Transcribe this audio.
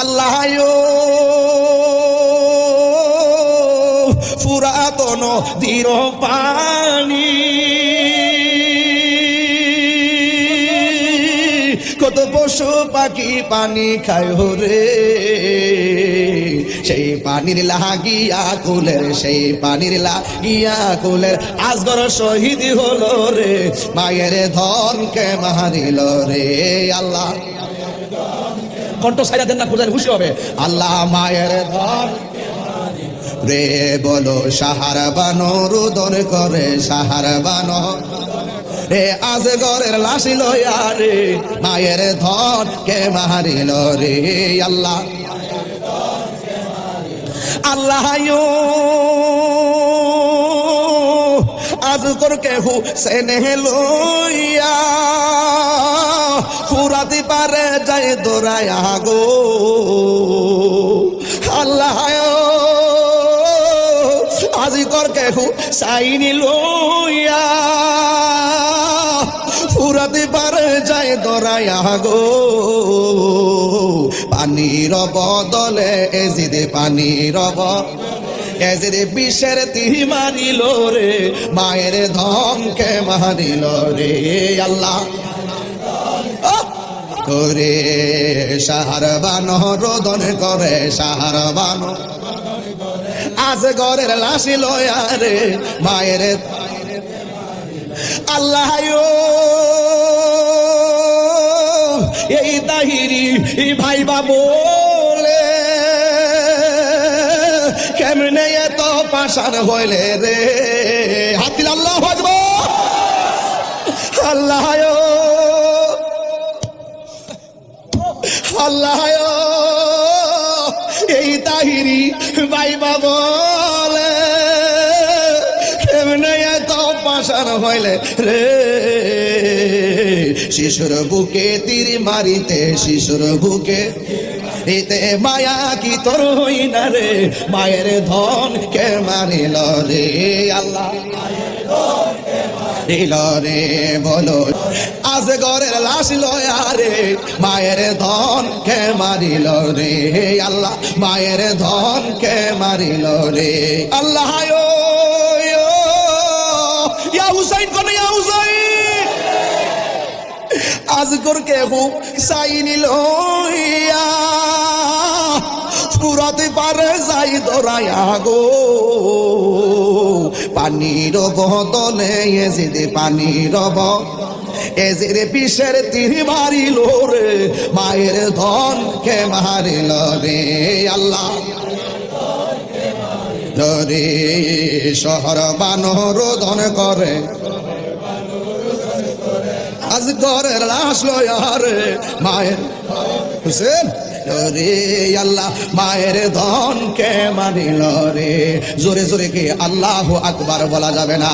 আল্লাহ পুরাতন দীর পানি কত পশু পাখি পানি খায় রে। সেই পানির লাগিয়া কুলের, সেই পানির লাগিয়া কুলের। আজগর শহীদ হলো রে, মায়ের ধনকে মারিল রে আল্লাহ। কণ্ঠ সাইরা দেন না খুঁজে খুশি হবে। আল্লাহ মায়ের ধন রে বলো, সাহার বানো, রুদন করে সাহার বানো। রে আজ ঘরের লাশি লইয়া রে, মায়ের ধন কে মারিল রে আল্লাহ। আল্লাহ আজ তোর কেহু সেনে লইয়া ফুরাতে পারে যাই দোরায়া গো আল্লাহ আজি কর কেহু সাইনি লইয়া। ফুরাতে পারে যাই দোরায়া গো পানির বদলে এজিদে পানির এজিদে বিষের তিহি মারিল রে, মায়ের ধমকে মারিল রে আল্লাহ। করে সাহার বানো, রোদন করে সাহার বানো। আজ ঘরের লাশি লয়া রে মায়ের। আল্লাহ এই তাহিরি ভাই বলে, কেমনে এত পাশান হইলে রে? হাতিল আল্লাহ আল্লাহ আল্লাহ, এই তাহিরি ভাই বলে কেমনে এত পাশান হইলে রে। শিশুর বুকে তীর মারিতে, শিশুর বুকে এতে মায়া কি তোর হই না রে? মায়ের ধন কে মারিল রে? আল্লাহ দিল রে? বলো। আজ ঘরের লাশ লয়া রে। মায়ের ধন কে মারিল রে। আল্লাহ, মায়ের ধন কে মারিল রে। আল্লাহ হুসাইন কোন, ইয়া হুসাইন। আজগর কেহু সাইনি লইয়া ফুরাতে পারে যাই দরায়া গো। পানির বদলে এজিদে পানির ব এজিরে বিষের তীর মারিল রে মায়ের ধন কে মারিল রে আল্লাহ। রে শহর বানো রোদন করে। আজ ঘরের লাশ লয়ারে, মায়ের হুসেন। রে আল্লাহ, মায়ের ধন কে মানিল রে জোরে জোরে কে আল্লাহ আকবার বলা যাবে না?